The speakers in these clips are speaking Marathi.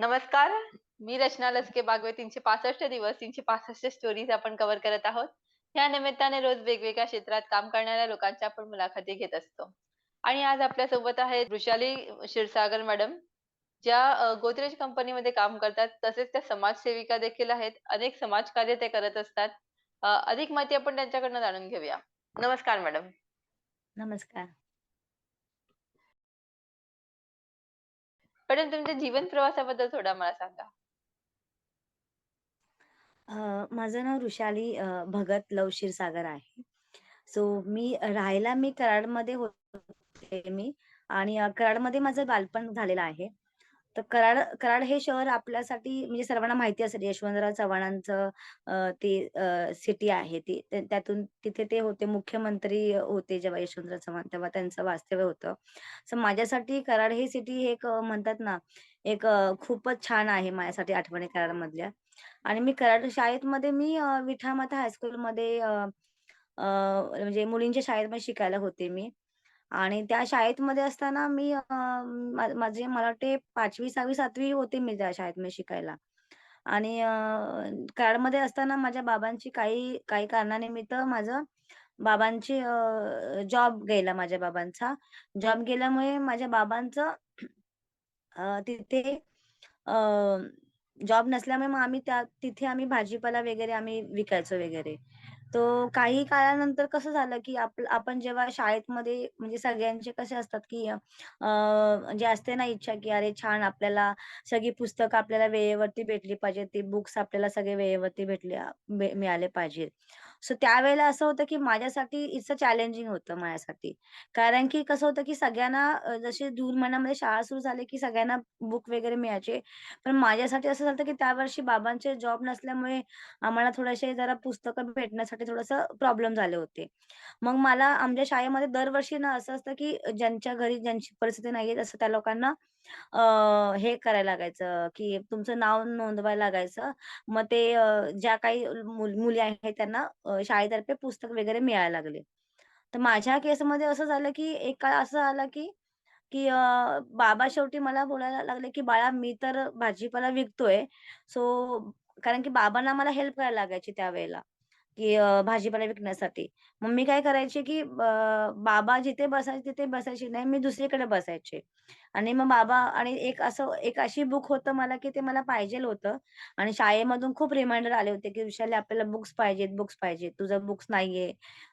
नमस्कार. मी रचना लसके बागवे 365 दिवस 365 स्टोरीज आपण कव्हर करत आहोत. या निमित्ताने रोज वेगवेगळ्या क्षेत्रात काम करणाऱ्या लोकांच्या आपण मुलाखती घेत असतो. आणि आज आपल्यासोबत आहेत वृषाली क्षीरसागर मॅडम, ज्या गोदरेज कंपनीमध्ये काम करतात. तसेच त्या समाजसेविका देखील आहेत. अनेक समाजकार्य ते करत असतात. अधिक माहिती आपण त्यांच्याकडनं जाणून घेऊया. नमस्कार मॅडम. नमस्कार. पण तुमच्या जीवन प्रवासाबद्दल थोडा मला सांगा? अ, माझं नाव वृषाली अ, भगत लव क्षीरसागर आहे. सो मी राहायला मी कराडमध्ये होते मी आणि अ, कराडमध्ये माझं बालपण झालेलं आहे. तर कराड कराड हे शहर आपल्यासाठी म्हणजे सर्वांना माहिती असेल यशवंतराव चव्हाणांचं ते सिटी आहे ती. त्यातून तिथे ते होते मुख्यमंत्री होते जेव्हा यशवंतराव चव्हाण तेव्हा त्यांचं वास्तव्य होतं. सो माझ्यासाठी कराड हे सिटी हे एक म्हणतात ना, एक खूपच छान आहे माझ्यासाठी आठवणी कराडमधल्या. आणि मी कराड शाळेत मध्ये मी विठामाता हायस्कूलमध्ये म्हणजे मुलींच्या शाळेमध्ये शिकायला होते मी. आणि त्या शाळेमध्ये असताना मी अ, मा माझे मला वाटते 5वी, 6वी, 7वी होते मी त्या शाळेमध्ये शिकायला. आणि अ, कराडमध्ये असताना माझ्या बाबांची काही काही कारणानिमित्त माझं बाबांची अ, जॉब गेला माझ्या बाबांचा. जॉब गेल्यामुळे माझ्या बाबांचं अ, तिथे अ, जॉब नसल्यामुळे मग आम्ही त्या तिथे आम्ही भाजीपाला वगैरे आम्ही विकायचो वगैरे. तो काही काळानंतर कसं झालं, की आप आपण जेव्हा शाळेमध्ये म्हणजे सगळ्यांचे कसे असतात, की अ, म्हणजे असते ना इच्छा, की अरे छान आपल्याला सगळी पुस्तकं आपल्याला वेळेवरती भेटली पाहिजेत. ते बुक्स आपल्याला सगळे वेळेवरती भेटले भे मिळाले पाहिजेत. सो त्यावेळेला असं होतं, की माझ्यासाठी इट्स अ चॅलेंजिंग होतं माझ्यासाठी. कारण की कसं होतं, की सगळ्यांना जसे जशी जून महिन्यामध्ये शाळा सुरू झाली, की सगळ्यांना बुक वगैरे मिळायचे. पण माझ्यासाठी असं झालं, की त्या वर्षी बाबांचे जॉब नसल्यामुळे आम्हाला थोडेसे जरा पुस्तकं भेटण्यासाठी थोडंसं प्रॉब्लेम झाले होते. मग मला आमच्या शाळेमध्ये दरवर्षी ना असं असतं, की ज्यांच्या घरी ज्यांची परिस्थिती नाहीये असं त्या लोकांना अ, हे करायला लागायचं, की तुमचं नाव नोंदवायला लागायचं. मग ते अ, ज्या काही मुल मुली आहेत त्यांना अ, शाळेतर्फे पुस्तक वगैरे मिळायला लागले. तर माझ्या केसमध्ये असं झालं, की एक काळ असं आला, की की अ, बाबा शेवटी मला बोलायला लागले, की "बाळा मी तर भाजीपाला विकतोय." सो कारण की बाबांना मला हेल्प करायला लागायची त्यावेळेला. की अ, भाजीपाला विकण्यासाठी. मग मी काय करायचे, की अ, बाबा जिथे बसायचे तिथे बसायचे नाही, मी दुसरीकडे बसायचे. आणि मग बाबा आणि एक असं एक अशी बुक होतं मला, की ते मला पाहिजेल होतं आणि शाळेमधून खूप रिमाइंडर आले होते, की "वृषाली आपल्याला बुक्स पाहिजेत, बुक्स पाहिजेत. तुझं बुक्स नाहीये,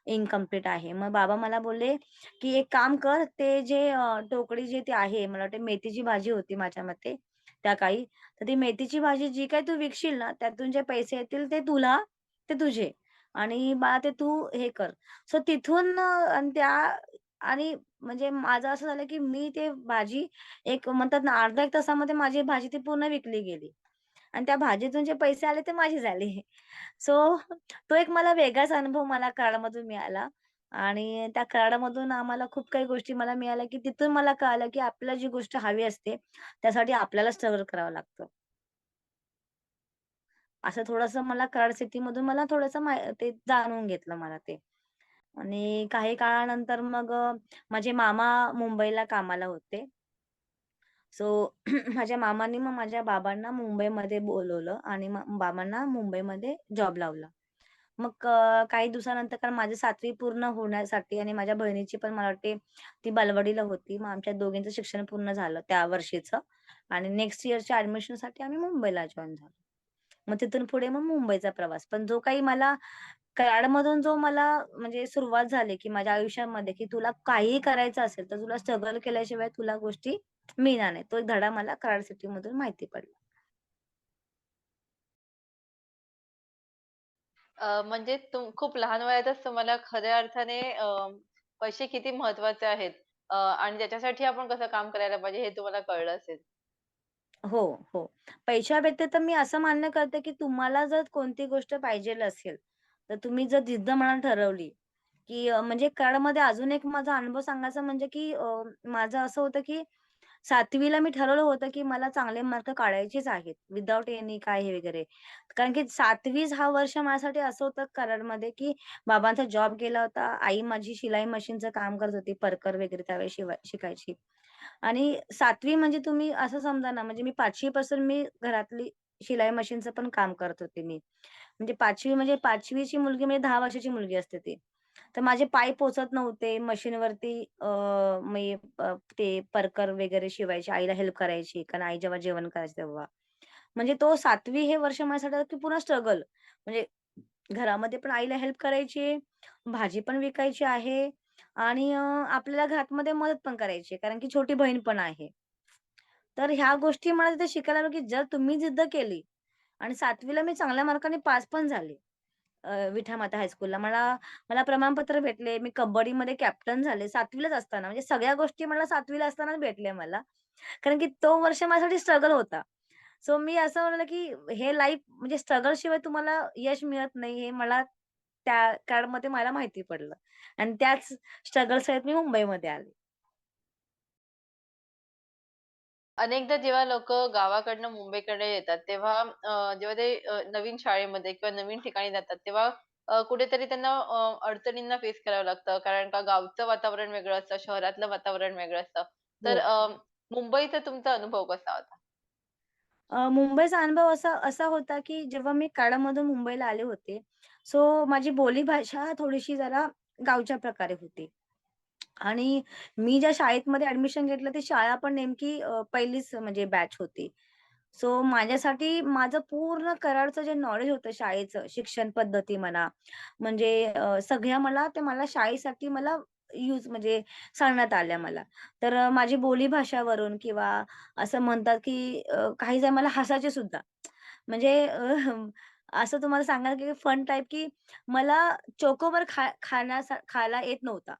इन्कम्प्लीट आहे." मग बाबा मला बोलले, की "एक काम कर, ते जे अ, टोकरी जे ते आहे, मला वाटतं मेथीची भाजी होती माझ्या मते त्या काळी. तर ती मेथीची भाजी जी काही तू विकशील ना, त्यातून जे पैसे येतील ते तुला, ते तुझे. आणि बाळा ते तू हे कर. सो तिथून आणि त्या आणि म्हणजे माझं असं झालं, की मी ते भाजी एक म्हणतात ना अर्धा एक तासामध्ये माझी भाजी ती पूर्ण विकली गेली. आणि त्या भाजीतून जे पैसे आले ते माझे झाले. सो तो एक मला वेगळाच अनुभव मला कराडमधून मिळाला. आणि त्या कराडमधून आम्हाला खूप काही गोष्टी मला मिळाल्या, की तिथून मला कळालं, की आपल्याला जी गोष्ट हवी असते, त्यासाठी आपल्याला स्ट्रगल करावं लागतं. असं थोडंसं मला कराड सिटीमधून मला थोडंसं ते जाणून घेतलं मला ते. आणि काही काळानंतर मग माझे मामा मुंबईला कामाला होते. सो माझ्या मामाने मग माझ्या बाबांना मुंबईमध्ये बोलवलं आणि बाबांना मुंबईमध्ये जॉब लावला. मग काही दिवसानंतर कारण माझी सातवी पूर्ण होण्यासाठी आणि माझ्या बहिणीची पण मला वाटते ती बालवाडीला होती. मग आमच्या दोघींचं शिक्षण पूर्ण झालं त्या वर्षीचं आणि नेक्स्ट इयरच्या ऍडमिशनसाठी आम्ही मुंबईला जॉईन झालो. मग तिथून पुढे मग मुंबईचा प्रवास. पण जो काही मला कराडमधून जो मला म्हणजे सुरुवात झाली, की माझ्या आयुष्यामध्ये, की तुला काहीही करायचं असेल, तर तुला स्ट्रगल केल्याशिवाय तुला गोष्टी मिळणार नाही. तो एक धडा मला कराड सिटीमधून माहिती पडला. अ, म्हणजे तुम खूप लहान वयातच तुम्हाला खऱ्या अर्थाने अ, पैसे किती महत्त्वाचे आहेत अ, आणि त्याच्यासाठी आपण कसं काम करायला पाहिजे हे तुम्हाला कळलं असेल. हो, हो. पैशाव्यतिरिक्त मी असं मान्य करते, की तुम्हाला जर कोणती गोष्ट पाहिजेल असेल, तर तुम्ही जर जिद्द मनात ठरवली, की अ, म्हणजे कराडमध्ये अजून एक माझा अनुभव सांगायचा म्हणजे, की अ, माझं असं होतं, की सातवीला मी ठरवलं होतं, की मला चांगले मार्क काढायचेच आहेत. विदाउट एनी काय हे वगैरे. कारण की सातवीच हा वर्ष माझ्यासाठी असं होतं कराडमध्ये, की बाबांचा जॉब गेला होता. आई माझी शिलाई मशीनचं काम करत होती. परकर वगैरे त्यावेळेस शिकायची. आणि सातवी म्हणजे तुम्ही असं समजा ना, म्हणजे मी पाचवी पासून मी घरातली शिलाई मशीनचं पण काम करत होते मी. म्हणजे पाचवी म्हणजे पाचवीची मुलगी म्हणजे दहा वर्षाची मुलगी असते ती. तर माझे पाय पोचत नव्हते मशीनवरती मी ते परकर वगैरे शिवायची. आईला हेल्प करायची. कारण आई जेव्हा जेवण करायची तेव्हा. म्हणजे तो सातवी हे वर्ष माझ्यासाठी पुन्हा पूर्ण स्ट्रगल. म्हणजे घरामध्ये पण आईला हेल्प करायची, भाजी पण विकायची आहे आणि आपल्याला घरामध्ये मदत पण करायची कारण की छोटी बहीण पण आहे. तर ह्या गोष्टी मला तिथे शिकायला की जर तुम्ही जिद्द केली आणि सातवीला मी चांगल्या मार्काने पास पण झाले. अ, विठा माता हायस्कूलला. मला मला प्रमाणपत्र भेटले. मी कबड्डीमध्ये कॅप्टन झाले 7वी लाच असताना. म्हणजे सगळ्या गोष्टी मला 7वी ला असतानाच भेटल्या मला. कारण की तो वर्ष माझ्यासाठी स्ट्रगल होता. सो मी असं म्हणलं, की हे लाईफ म्हणजे स्ट्रगल शिवाय तुम्हाला यश मिळत नाही हे मला त्या काळामध्ये मला माहिती पडलं आणि त्याच स्ट्रगल सहित मी मुंबईमध्ये आले. अनेकदा जेव्हा लोकं गावाकडनं मुंबईकडे येतात, तेव्हा अ, जेव्हा ते अ, नवीन शाळेमध्ये किंवा नवीन ठिकाणी जातात, तेव्हा अ, कुठेतरी त्यांना अ, अडचणींना फेस करावं लागतं. कारण का गावचं वातावरण वेगळं असतं, शहरातलं वातावरण वेगळं असतं. तर हो. अ, मुंबईचा तुमचा अनुभव कसा होता? अ, मुंबईचा अनुभव असा असा होता, की जेव्हा मी कराडमधून मुंबईला आले होते, सो माझी बोलीभाषा थोडीशी जरा गावच्या प्रकारे होती. आणि मी ज्या शाळेमध्ये ॲडमिशन घेतलं ती शाळा पण नेमकी अ, पहिलीच म्हणजे बॅच होती. सो माझ्यासाठी माझं पूर्ण कराडचं जे नॉलेज होतं शाळेचं, शिक्षण पद्धती म्हणा, म्हणजे अ, सगळ्या मला ते मला शाळेसाठी मला यूज म्हणजे सांगण्यात आल्या मला. तर अ, माझी बोलीभाषावरून किंवा असं म्हणतात, की अ, काही जण मला हसायचे सुद्धा. म्हणजे अ, असं तुम्हाला सांगायला की फन टाइप, की मला चोकोबार खा खाण्यासा खायला येत नव्हता.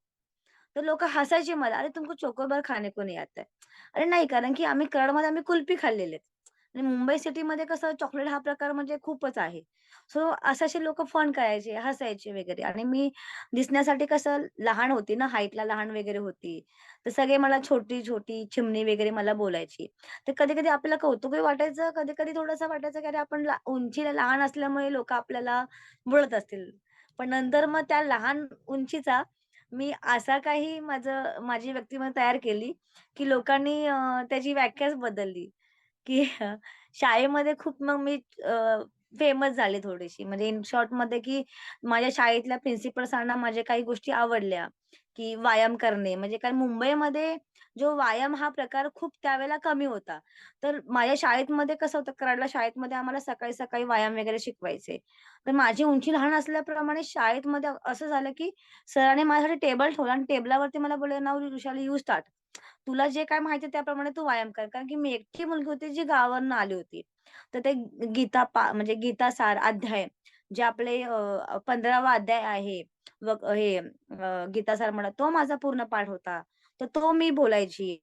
तर लोक हसायचे मला, "अरे तुमको चोकोबार खाने को येत आता अरे नाही, कारण की आम्ही कराडमध्ये आम्ही कुल्फी खाल्लेले आहेत. आणि मुंबई सिटीमध्ये कसं चॉकलेट हा प्रकार म्हणजे खूपच आहे. सो असे लोक फन करायचे, हसायचे वगैरे आणि मी दिसण्यासाठी कसं लहान होती ना, हाईटला लहान वगैरे होती. तर सगळे मला छोटी-छोटी चिमणी वगैरे मला बोलायची. तर कधी-कधी आपल्याला कौतुकही वाटायचं, कधी-कधी थोडंसं वाटायचं, की अरे आपण उंचीला लहान असल्यामुळे लोक आपल्याला बोलत असतील. पण नंतर मग त्या लहान उंचीचा मी असा काही माझं माझी व्यक्तिमत्व तयार केली, की लोकांनी अ, त्याची व्याख्याच बदलली, की शाळेमध्ये खूप मग मी फेमस झाले थोडीशी. म्हणजे इन शॉर्टमध्ये, की माझ्या शाळेतल्या प्रिन्सिपल सरांना माझ्या काही गोष्टी आवडल्या, की व्यायाम करणे. म्हणजे कारण मुंबईमध्ये जो व्यायाम हा प्रकार खूप त्यावेळेला कमी होता. तर माझ्या शाळेमध्ये कसं होतं, कराडला शाळेमध्ये आम्हाला सकाळी-सकाळी व्यायाम वगैरे शिकवायचे. तर माझी उंची लहान असल्याप्रमाणे शाळेमध्ये असं झालं, की सरांनी माझ्यासाठी टेबल ठेवला आणि टेबलावरती मला बोलले, "नाऊ वृषाली यू स्टार्ट. तुला जे काय माहिती आहे त्याप्रमाणे तू व्यायाम कर." कारण की मी एकटी मुलगी होती जी गावावरून आली होती. तर ते गीता पा म्हणजे गीता सार अध्याय जे आपले अ, 15वा अध्याय आहे. व हे अ, गीता म्हणा तो माझा पूर्ण पाठ होता. तर तो मी बोलायची.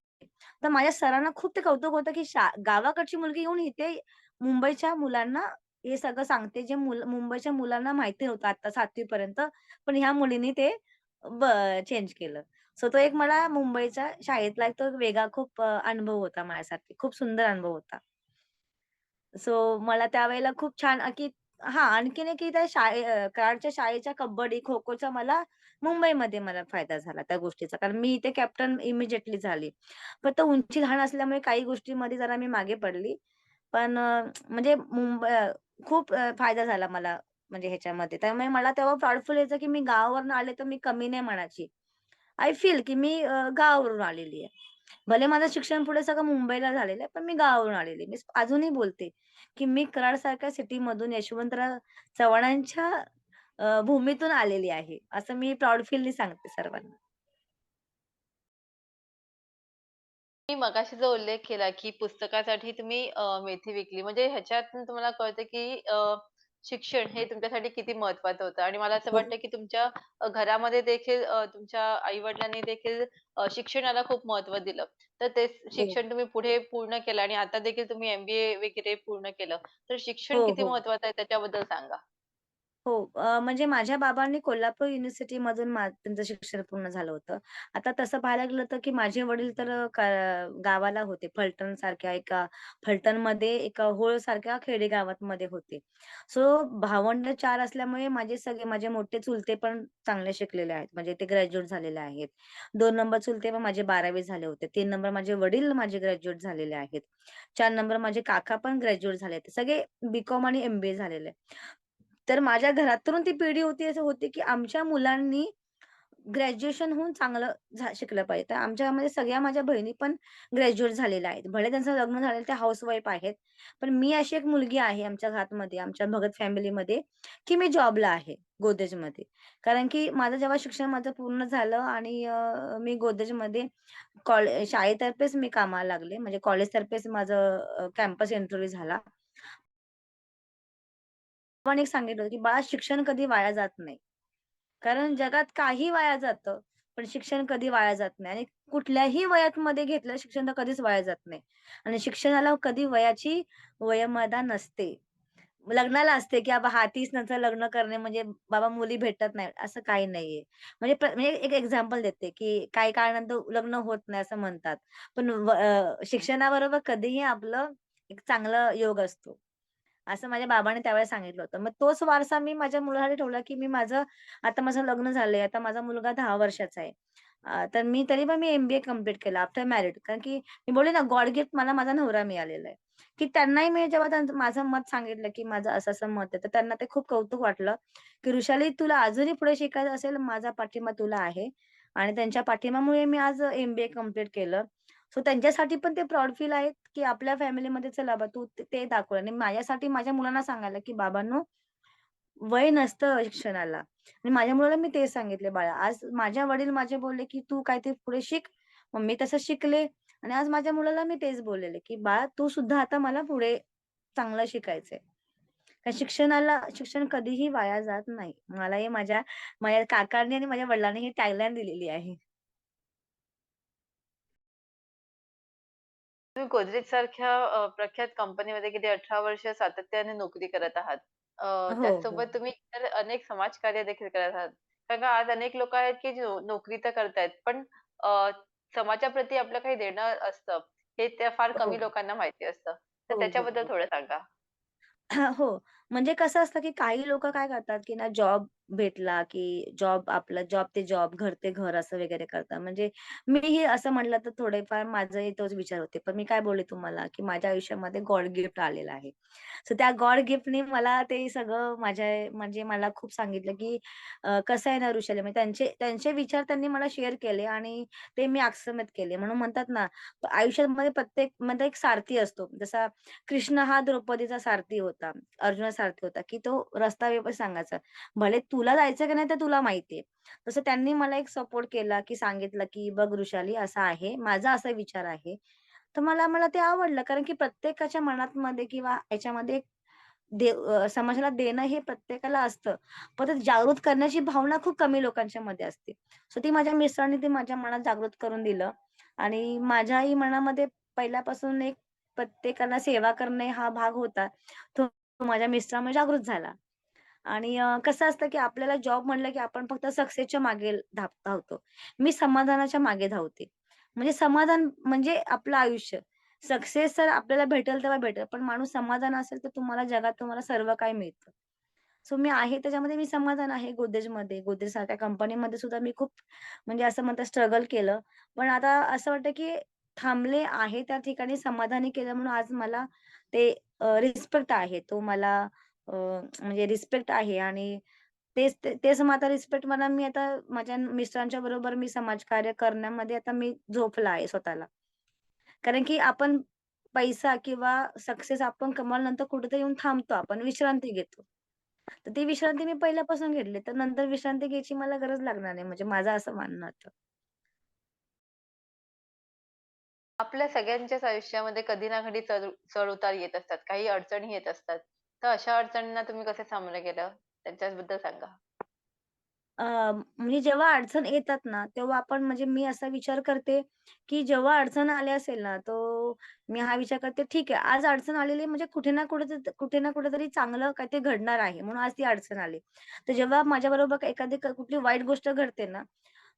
तर माझ्या सरांना खूप ते कौतुक होतं, की गावाकडची मुलगी येऊन इथे मुंबईच्या मुलांना हे सगळं सांगते, जे मुल मुंबईच्या मुलांना माहिती नव्हतं आता 7वी पर्यंत. पण ह्या मुलींनी ते ब चेंज केलं. सो तो एक मला मुंबईच्या शाळेतला एक तो वेगळा खूप अनुभव होता माझ्यासाठी. खूप सुंदर अनुभव होता. सो मला त्यावेळेला खूप छान की हा आणखीन एक की त्या शाळे कराडच्या शाळेच्या कबड्डी, खो-खोचा मला मुंबईमध्ये मला फायदा झाला त्या गोष्टीचा. कारण मी इथे कॅप्टन इमिजिएटली झाली. फक्त उंची लहान असल्यामुळे काही गोष्टींमध्ये जरा मी मागे पडली. पण अ, म्हणजे मुंबई अ, खूप अ, फायदा झाला मला म्हणजे ह्याच्यामध्ये. त्यामुळे मला तेव्हा प्राउडफुल यायचं की मी गावावरून आले तर मी कमी नाही म्हणायची. आय फील की मी अ, गावावरून आलेली आहे. भले माझं शिक्षण पुढे सगळं मुंबईला झालेलं आहे, पण मी गावावरून आलेली आहे. मी अजूनही बोलते, की मी कराडसारख्या सिटीमधून यशवंतराव चव्हाणांच्या अ, भूमीतून आलेली आहे. असं मी प्राउड फीलनी सांगते सर्वांना. मी मगाशी जो उल्लेख केला, की पुस्तकासाठी तुम्ही अ, मेथी विकली. म्हणजे ह्याच्यातून तुम्हाला कळतं, की अ, शिक्षण हे तुमच्यासाठी किती महत्त्वाचं होतं आणि मला असं हो, वाटतं, की तुमच्या अ, घरामध्ये देखील अ, तुमच्या आई-वडिलांनी देखील अ, शिक्षणाला खूप महत्त्व दिलं. तर तेच हो. शिक्षण तुम्ही पुढे पूर्ण केलं आणि आता देखील तुम्ही एम-बी-ए वगैरे पूर्ण केलं. तर शिक्षण हो, किती हो. महत्त्वाचं आहे त्याच्याबद्दल सांगा? हो. अ, म्हणजे माझ्या बाबांनी कोल्हापूर युनिव्हर्सिटीमधून मा त्यांचं शिक्षण पूर्ण झालं होतं. आता तसं पाहायला गेलं तर, की माझे वडील तर अ, गावाला होते. फलटणसारख्या एका फलटणमध्ये एका होळसारख्या खेडेगावामध्ये होते. सो भावंड 4 असल्यामुळे माझे सगळे माझे मोठे चुलते पण चांगले शिकलेले आहेत. म्हणजे ते ग्रॅज्युएट झालेले आहेत. 2 नंबर चुलते पण माझे 12वी झाले होते. 3 नंबर माझे वडील माझे ग्रॅज्युएट झालेले आहेत. 4 नंबर माझे काका पण ग्रॅज्युएट झाले आहेत. सगळे बी-कॉम आणि एम-बी-ए झालेले आहेत तर माझ्या घरातून ती पिढी होती असं होती, की आमच्या मुलांनी ग्रॅज्युएशन होऊन चांगलं झा शिकलं पाहिजे. तर आमच्यामध्ये सगळ्या माझ्या बहिणी पण ग्रॅज्युएट झालेल्या आहेत. भले त्यांचं लग्न झालेलं त्या हाऊसवाईफ आहेत. पण मी अशी एक मुलगी आहे आमच्या घातमध्ये आमच्या भगत फॅमिलीमध्ये, की मी जॉबला आहे गोदरेजमध्ये. कारण की माझं जेव्हा शिक्षण माझं पूर्ण झालं आणि मी गोदरेजमध्ये कॉलेज शाळेतर्फेच मी कामाला लागले. म्हणजे कॉलेजतर्फेच माझं कॅम्पस इंटरव्ह्यू झाला. पण एक सांगितलं होतं, की "बाळा शिक्षण कधी वाया जात नाही." कारण जगात काही वाया जातं, पण शिक्षण कधी वाया जात नाही आणि कुठल्याही वयात मध्ये घेतलं शिक्षण तर कधीच वाया जात नाही. आणि शिक्षणाला कधी वयाची वयोमर्यादा नसते. लग्नाला असते, की बाबा हा तीस नंतर लग्न करणे म्हणजे बाबा मुली भेटत नाही असं काही नाहीये. म्हणजे म्हणजे एक एक्झाम्पल देते, की काही काळानंतर लग्न होत नाही असं म्हणतात. पण शिक्षणाबरोबर कधीही आपलं एक चांगला योग असतो. असं माझ्या बाबांनी त्यावेळेस सांगितलं होतं. मग तोच वारसा मी माझ्या मुलासाठी ठेवला, की मी माझं आता माझं लग्न झालंय. आता माझा मुलगा दहा वर्षाचा आहे. तर मी तरी पण मी एमबीए कंप्लीट केलं आफ्टर मॅरिड. कारण की मी बोलले ना गॉड गिफ्ट मला माझा नवरा मिळालेला आहे. की त्यांनाही मी जेव्हा माझं मत सांगितलं, की माझं असं-असं मत आहे. तर त्यांना ते खूप कौतुक वाटलं, की ऋषाली तुला अजूनही पुढे शिकायचं असेल, माझा पाठिंबा तुला आहे." आणि त्यांच्या पाठिंबामुळे मी आज एमबीए कंप्लीट कंप्लीट केलं. सो त्यांच्यासाठी पण ते प्राऊड फील आहेत, की आपल्या फॅमिलीमध्ये चला बा तू ते ते दाखवलं आणि माझ्यासाठी माझ्या मुलांना सांगायला, की बाबांनो वय नसतं शिक्षणाला आणि माझ्या मुलाला मी ते सांगितले, "बाळा, आज माझ्या वडील माझे बोलले, की तू काहीतरी पुढे शिक." मग मी तसं शिकले आणि आज माझ्या मुलाला मी तेच बोललेले, की "बाळा, तू सुद्धा आता मला पुढे चांगलं शिकायचंय." कारण शिक्षणाला शिक्षण कधीही वाया जात नाही. मला हे माझ्या माझ्या काकांनी आणि माझ्या वडिलांनी ही टॅगलाईन दिलेली आहे. तुम्ही गोदरेज सारख्या अ, प्रख्यात कंपनीमध्ये गेली 18 वर्ष सातत्याने नोकरी करत आहात. अ, हो, हो. त्याचसोबत तुम्ही इतर अनेक समाजकार्य देखील करत आहात. कारण का आज अनेक लोकं आहेत, की जो नोकरी तर करतायत, पण अ, समाजाप्रती आपलं काही देणं असतं, हे त्या फार हो. कमी लोकांना माहिती असतं. तर हो, हो, त्याच्याबद्दल हो. थोडं सांगा? हो. म्हणजे कसं असतं, की काही लोक काय करतात, की ना जॉब भेटला, की जॉब आपला जॉब ते जॉब, घर ते घर असं वगैरे करतात. म्हणजे मीही असं म्हटलं तर थोडेफार माझे तोच विचार होते. पण मी काय बोलले तुम्हाला, की माझ्या आयुष्यामध्ये गॉड गिफ्ट आलेलं आहे. सो त्या गॉड गिफ्टने मला ते सगळं माझ्या म्हणजे मला खूप सांगितलं, की कसं आहे ना वृषाली म्हणजे त्यांचे त्यांचे विचार त्यांनी मला शेअर केले आणि ते मी अक्षमत केले. म्हणून म्हणतात ना, आयुष्यामध्ये प्रत्येकमध्ये एक सारथी असतो. जसा कृष्ण हा द्रौपदीचा सारथी होता. अर्जुना अर्थ होता, की तो रस्ता व्यवस्थित सांगायचा. भले तुला जायचं की नाही ते तुला माहिती आहे. तसं त्यांनी मला एक सपोर्ट केला, की सांगितलं, की "बघ वृषाली असं आहे, माझा असा विचार आहे." तर मला मला ते आवडलं कारण की प्रत्येकाच्या मनात मध्ये किंवा याच्यामध्ये देव समाजाला देणं हे प्रत्येकाला असतं. पण ते जागृत करण्याची भावना खूप कमी लोकांच्या मध्ये असते. सो ती माझ्या मिस्टरांनी ते माझ्या मनात जागृत करून दिलं आणि माझ्याही मनामध्ये पहिल्यापासून एक प्रत्येकाला सेवा करणे हा भाग होता. तो माझ्या मिस्टरांमुळे जागृत झाला. आणि अ, कसं असतं, की आपल्याला जॉब म्हटलं, की आपण फक्त सक्सेसच्या मागे धाप धावतो. मी समाधानाच्या मागे धावते. म्हणजे समाधान म्हणजे आपलं आयुष्य. सक्सेस तर आपल्याला भेटेल तेव्हा भेटेल. पण माणूस समाधान असेल, तर तुम्हाला जगात तुम्हाला सर्व काही मिळतं. सो मी आहे त्याच्यामध्ये मी समाधान आहे गोदरेजमध्ये गोदरेज सारख्या कंपनीमध्ये सुद्धा मी खूप म्हणजे असं म्हणतात स्ट्रगल केलं. पण आता असं वाटतं, की थांबले आहे त्या ठिकाणी समाधानी केलं म्हणून आज मला ते रिस्पेक्ट आहे. तो मला म्हणजे रिस्पेक्ट आहे आणि तेच तेच मग आता रिस्पेक्ट मला मी आता माझ्या मिस्टरांच्या बरोबर मी समाजकार्य करण्यामध्ये आता मी झोपला आहे स्वतःला. कारण की आपण पैसा किंवा सक्सेस आपण कमावल्यानंतर कुठेतरी येऊन थांबतो आपण विश्रांती घेतो. तर ती विश्रांती मी पहिल्यापासून घेतली. तर नंतर विश्रांती घ्यायची मला गरज लागणार नाही म्हणजे माझं असं मानणं होतं. आपल्या सगळ्यांच्याच आयुष्यामध्ये कधी ना कधी चढ चढ-उतार येत असतात. काही अडचणी येत असतात. तर अशा अडचणींना तुम्ही कसे सामोरे गेलं? त्यांच्याबद्दल सांगा? अ, म्हणजे जेव्हा अडचण येतात ना, तेव्हा आपण म्हणजे मी असा विचार करते, की जेव्हा अडचण आली असेल ना, तो मी हा विचार करते ठीक आहे आज अडचण आलेली आहे म्हणजे कुठे ना कुठे कुठे ना कुठेतरी चांगलं काहीतरी घडणार आहे म्हणून आज ती अडचण आली. तर जेव्हा माझ्याबरोबर एखादी कुठली वाईट गोष्ट घडते ना,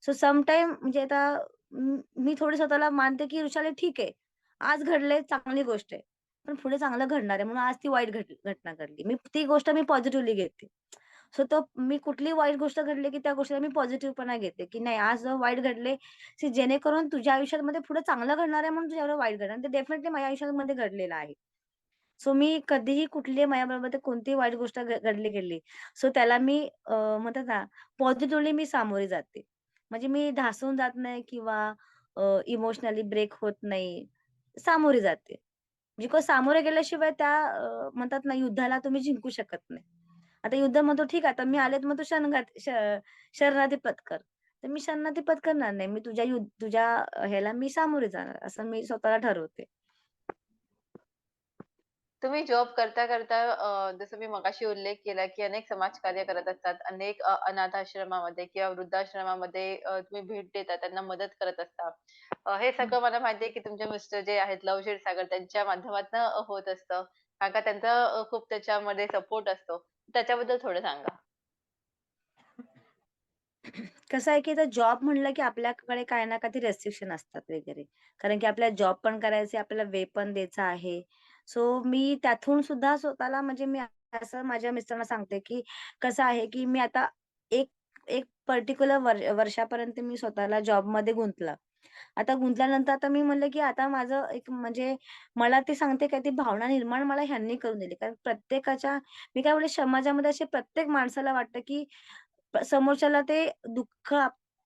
सो समटाईम म्हणजे आता म मी थोडी स्वतःला मानते, की वृषाली ठीक आहे. आज घडलंय चांगली गोष्ट आहे. पण पुढे चांगलं घडणार आहे म्हणून आज ती वाईट घटना घडली. मी ती गोष्ट मी पॉझिटिव्हली घेते. सो तो मी कुठली वाईट गोष्ट घडली, की त्या गोष्टीला मी पॉझिटिव्हपणा घेते, की नाही आज वाईट घडले, की जेणेकरून तुझ्या आयुष्यामध्ये पुढे चांगलं घडणार आहे म्हणून तुझ्यावर वाईट घडणार. ते डेफिनेटली माझ्या आयुष्यामध्ये घडलेलं आहे. सो मी कधीही कुठलीही माझ्याबरोबर कोणतीही वाईट गोष्ट घ घडली गेली. सो त्याला मी अ, म्हणतात ना पॉझिटिव्हली मी सामोरे जाते. म्हणजे मी धासून जात नाही किंवा इमोशनली ब्रेक होत नाही. सामोरे जाते. म्हणजे बिकॉज सामोरे गेल्याशिवाय त्या म्हणतात ना युद्धाला तुम्ही जिंकू शकत नाही. आता युद्ध म्हणतो ठीक आहे, आता मी आले तर मग तू शरणगात श पत्कर. तर मी शरणागती पत्करणार नाही. मी तुझ्या युद्ध तुझ्या ह्याला मी सामोरे जाणार असं मी स्वतःला ठरवते. तुम्ही जॉब करता-करता अ, जसं मी मगाशी उल्लेख केला, की अनेक समाजकार्य करत असतात. अनेक अ, अनाथ आश्रमामध्ये किंवा वृद्धाश्रमामध्ये अ, तुम्ही भेट देता, त्यांना मदत करत असता. अ, हे हं. सगळं मला माहिती आहे, की तुमचे मिस्टर जे आहेत लव क्षीरसागर त्यांच्या माध्यमातनं होत असतं. कारण का त्यांचा अ, खूप त्याच्यामध्ये सपोर्ट असतो. त्याच्याबद्दल थोडं सांगा? कसं आहे, की आता जॉब म्हणलं, की आपल्याकडे काही ना काहीतरी रिस्ट्रिक्शन असतात वगैरे. कारण की आपल्याला जॉब पण करायचा आहे, आपल्याला वे पण द्यायचा आहे. सो मी त्यातून सुद्धा स्वतःला म्हणजे मी असं माझ्या मिस्टरांना सांगते, की कसं आहे, की मी आता एक एक पर्टिक्युलर वर वर्षापर्यंत मी स्वतःला जॉबमध्ये गुंतला. आता गुंतल्यानंतर आता मी म्हणलं, की आता माझं एक म्हणजे मला ते सांगते काय ती भावना निर्माण मला ह्यांनी करून दिली. कारण प्रत्येकाच्या मी काय बोलले समाजामध्ये असे प्रत्येक माणसाला वाटतं, की समोरच्याला ते दुःख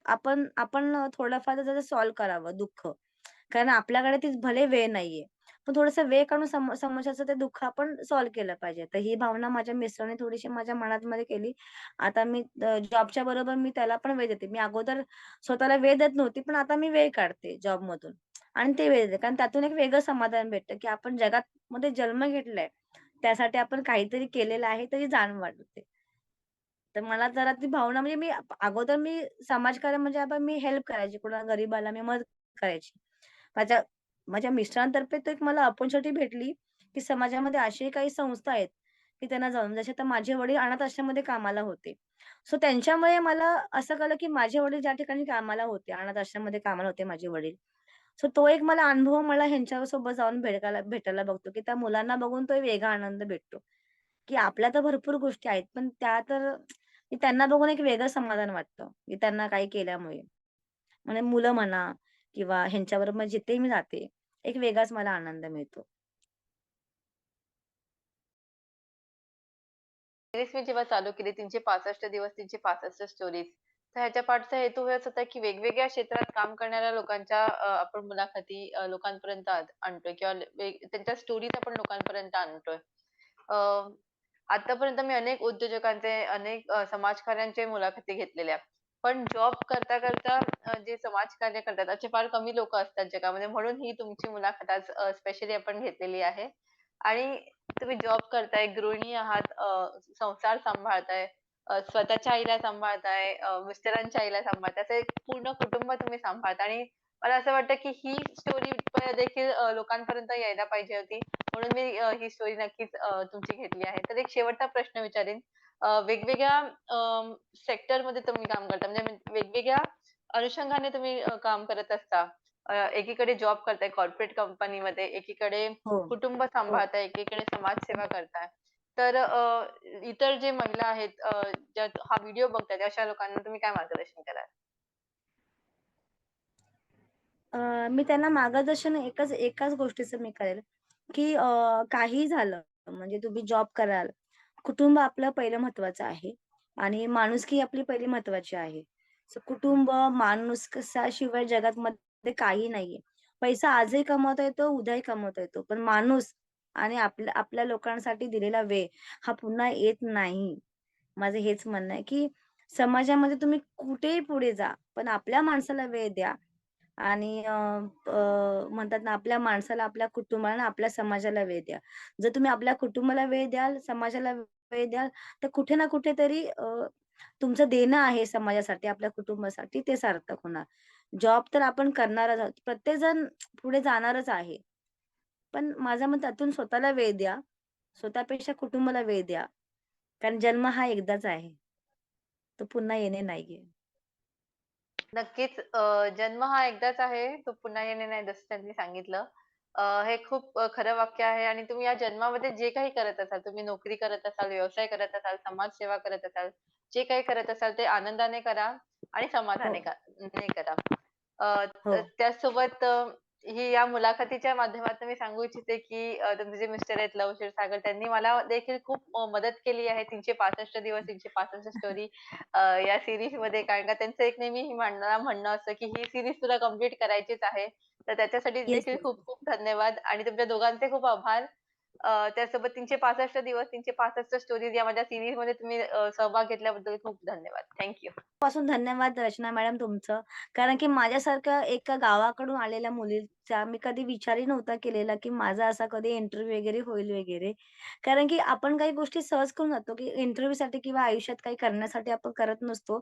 आपण आपण थोडंफार त्याचं सॉल्व्ह करावं दुःख. कारण आपल्याकडे ती भले वेळ नाहीये. पण थोडासा वेळ काढून सम समस्याचं ते दुःख आपण सॉल्व्ह केलं पाहिजे. तर ही भावना माझ्या मिस्टरांनी थोडीशी माझ्या मनात मध्ये केली. आता मी अ, जॉबच्या बरोबर मी त्याला पण वेळ देते. मी अगोदर स्वतःला वेळ देत नव्हती, पण आता मी वेळ काढते जॉबमधून आणि ते वेळ देते. कारण त्यातून एक वेगळं समाधान भेटतं, की आपण जगात मध्ये जन्म घेतलाय. त्यासाठी आपण काहीतरी केलेलं आहे, तरी जाणीव वाटते. तर मला जरा ती भावना म्हणजे मी अगोदर मी समाजकार्य म्हणजे आपण मी हेल्प करायची. कुणाला गरीबाला मी मदत करायची. माझ्या माझ्या मिस्टरांतर्फे तर एक मला अपॉर्च्युनिटी भेटली, की समाजामध्ये असे काही संस्था आहेत, की त्यांना जाऊन जसे आता माझे वडील अनाथ आश्रममध्ये कामाला होते. सो त्यांच्यामुळे मला असं कळलं, की माझे वडील ज्या ठिकाणी कामाला होते, अनाथ आश्रममध्ये कामाला होते माझे वडील. सो तो एक मला अनुभव मला ह्यांच्यासोबत जाऊन भेटायला भेटायला बघतो, की त्या मुलांना बघून तो वेगळा आनंद भेटतो, की आपल्या तर भरपूर गोष्टी आहेत, पण त्या तर त्यांना बघून एक वेगळं समाधान वाटतं, की त्यांना काही केल्यामुळे. म्हणजे मुलं म्हणा किंवा ह्यांच्याबरोबर जिथे मी जाते, एक वेगळाच मला आनंद मिळतो. सिरीज मी जेव्हा चालू केली 365 दिवस 365 स्टोरीज. तर ह्याच्या पाठचा हेतू हेच होता, की वेगवेगळ्या क्षेत्रात काम करणाऱ्या लोकांच्या अ, आपण मुलाखती अ, लोकांपर्यंत आणतोय किंवा त्यांच्या स्टोरीज आपण लोकांपर्यंत आणतोय. अ, आतापर्यंत मी अनेक उद्योजकांचे, अनेक अ, समाजकार्यांचे मुलाखती घेतलेल्या. पण जॉब करता-करता अ, जे समाजकार्य करतात असे फार कमी लोकं असतात जगामध्ये. म्हणून ही तुमची मुलाखत आज स्पेशली आपण घेतलेली आहे. आणि तुम्ही जॉब करताय, गृहिणी आहात, अ, संसार सांभाळताय, अ, स्वतःच्या आईला सांभाळताय, अ, मिस्टरांच्या आईला सांभाळताय. असं एक पूर्ण कुटुंब तुम्ही सांभाळता आणि मला असं वाटतं, की ही स्टोरी देखील अ, लोकांपर्यंत यायला पाहिजे होती. म्हणून मी अ, ही स्टोरी नक्कीच अ, तुमची घेतली आहे. तर एक शेवटचा प्रश्न विचारेन. अ, वेगवेगळ्या सेक्टरमध्ये तुम्ही काम करता म्हणजे वेगवेगळ्या अनुषंगाने तुम्ही अ, काम करत असता. अ, एकीकडे जॉब करताय कॉर्पोरेट कंपनीमध्ये, एकीकडे हो, कुटुंब हो. सांभाळताय, एकीकडे समाजसेवा करताय. तर अ, इतर जे महिला आहेत अ, ज्या हा व्हिडिओ बघतायत अशा लोकांना तुम्ही काय मार्गदर्शन कराल? अ, मी त्यांना मार्गदर्शन एकच एकाच गोष्टीचं मी करेल, की अ, काहीही झालं म्हणजे तुम्ही जॉब कराल, कुटुंब आपलं पहिलं महत्वाचं आहे आणि माणुसकी आपली पहिली महत्वाची आहे. कुटुंब माणूस कशाशिवाय जगात मध्ये काही नाहीये. पैसा आजही कमवता येतो, उद्याही कमवता येतो. पण माणूस आणि आपल्या आपल्या लोकांसाठी दिलेला वेळ हा पुन्हा येत नाही. माझं हेच म्हणणं आहे, की समाजामध्ये तुम्ही कुठेही पुढे जा, पण आपल्या माणसाला वेळ द्या. आणि म्हणतात ना, आपल्या माणसाला, आपल्या कुटुंबाला, आपल्या समाजाला वेळ द्या. जर तुम्ही आपल्या कुटुंबाला वेळ द्याल, समाजाला वेळ द्याल, तर कुठे ना कुठेतरी अ, तुमचं देणं आहे समाजासाठी, आपल्या कुटुंबासाठी ते सार्थक होणार. जॉब तर आपण करणारच आहोत. प्रत्येकजण पुढे जाणारच आहे. पण माझं मत त्यातून स्वतःला वेळ द्या. स्वतःपेक्षा कुटुंबाला वेळ द्या. कारण जन्म हा एकदाच आहे. तो पुन्हा येणे नाहीये. नक्कीच जन्म हा एकदाच आहे. तो पुन्हा येणे नाही जसं त्यांनी सांगितलं. हे खूप खरं वाक्य आहे आणि तुम्ही या जन्मामध्ये जे काही करत असाल, तुम्ही नोकरी करत असाल, व्यवसाय करत असाल, समाजसेवा करत असाल, जे काही करत असाल ते आनंदाने करा आणि हो, समाधाने ने करा. हो. त त्याचसोबत अ, ही या मुलाखतीच्या माध्यमातून मी सांगू इच्छिते, की तुमचे जे मिस्टर आहेत लव क्षीरसागर त्यांनी मला देखील खूप मदत केली आहे. 365 दिवस 365 स्टोरी अ, या सीरीजमध्ये कारण का त्यांचं एक नेहमी म्हणणं म्हणणं असतं, की ही सीरीज तुला कंप्लीट करायचीच आहे. तर त्याच्यासाठी येस, देखील. खूप खूप धन्यवाद आणि तुमच्या दोघांचे खूप आभार. अ, त्यासोबत 365 दिवस 365 स्टोरीज या माझ्या सीरीजमध्ये तुम्ही अ, सहभाग घेतल्याबद्दल खूप धन्यवाद. Thank you. पासून धन्यवाद रचना मॅडम तुमचं. कारण की माझ्यासारख्या एका गावाकडून आलेल्या मुलीचा मी कधी विचारही नव्हता केलेला, की माझा असा कधी इंटरव्ह्यू वगैरे होईल वगैरे. कारण की आपण काही गोष्टी सहज करून जातो, की इंटरव्ह्यूसाठी किंवा आयुष्यात काही करण्यासाठी आपण करत नसतो.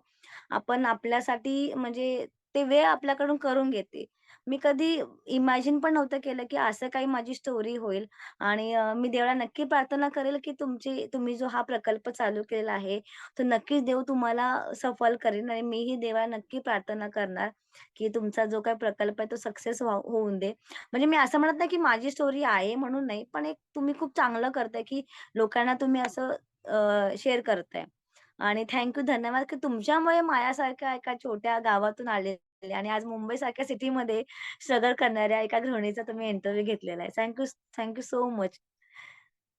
आपण आपल्यासाठी म्हणजे ते वेळ आपल्याकडून करून घेते. मी कधी इमॅजिन पण नव्हतं केलं, की असं काही माझी स्टोरी होईल आणि अ, मी देवाला नक्की प्रार्थना करेल, की तुमची तुम्ही जो हा प्रकल्प चालू केलेला आहे, तो नक्कीच देव तुम्हाला सफल करेल आणि मीही देवाला नक्की प्रार्थना करणार, की तुमचा जो काही प्रकल्प आहे तो सक्सेस होऊन दे. म्हणजे मी असं म्हणत नाही, की माझी स्टोरी आहे म्हणून नाही, पण एक तुम्ही खूप चांगलं करताय, की लोकांना तुम्ही असं शेअर करताय. आणि थँक्यू धन्यवाद, की तुमच्यामुळे माझ्यासारख्या एका छोट्या गावातून आले आणि आज मुंबईसारख्या सिटीमध्ये स्ट्रगल करणाऱ्या एका गृहिणीचा तुम्ही इंटरव्ह्यू घेतलेला आहे. Thank you thank you so much.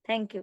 Thank